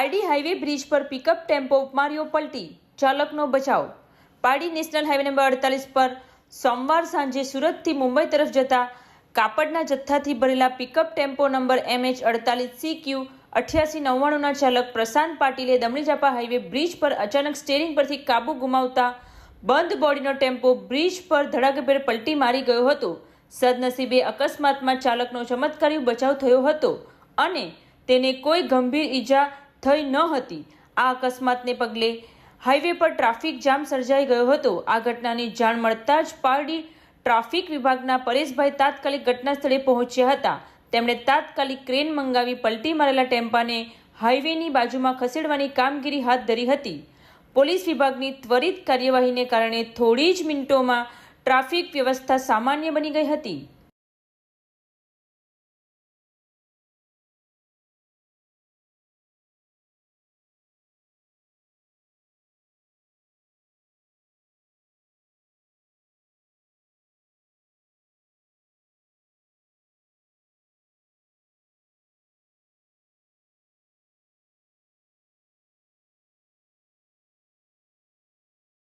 Pardi highway bridge પર pickup tempo માર્યો પલટી. ચાલકનો બચાવ. પારડી નેશનલ હાઈવે નંબર અડતાલીસ પર સોમવાર સાંજે સુરતથી મુંબઈ તરફ જતા કાપડના જથ્થાથી ભરેલા pickup tempo number M H અડતાલીસ સી ક્યુ અઠ્યાસી નવ્વાણુંના ચાલક પ્રશાંત પાટીલે દમણીચાપા હાઈવે બ્રિજ પર અચાનક સ્ટેરિંગ પરથી કાબુ ગુમાવતા બંધ બોડીનો ટેમ્પો બ્રિજ પર ધડાકેભેર પલટી મારી ગયો હતો. સદનસીબે અકસ્માતમાં ચાલકનો ચમત્કારી બચાવ થયો હતો અને તેને કોઈ ગંભીર ઈજા થઈ ન હતી. આ અકસ્માતને પગલે હાઈવે પર ટ્રાફિક જામ સર્જાઈ ગયો હતો. આ ઘટનાની જાણ મળતા જ પારડી ટ્રાફિક વિભાગના પરેશભાઈ તાત્કાલિક ઘટના સ્થળે પહોંચ્યા હતા. તેમણે તાત્કાલિક ક્રેન મંગાવી પલટી મારેલા ટેમ્પાને હાઈવેની બાજુમાં ખસેડવાની કામગીરી હાથ ધરી હતી. પોલીસ વિભાગની ત્વરિત કાર્યવાહીને કારણે થોડી જ મિનિટોમાં ટ્રાફિક વ્યવસ્થા સામાન્ય બની ગઈ હતી.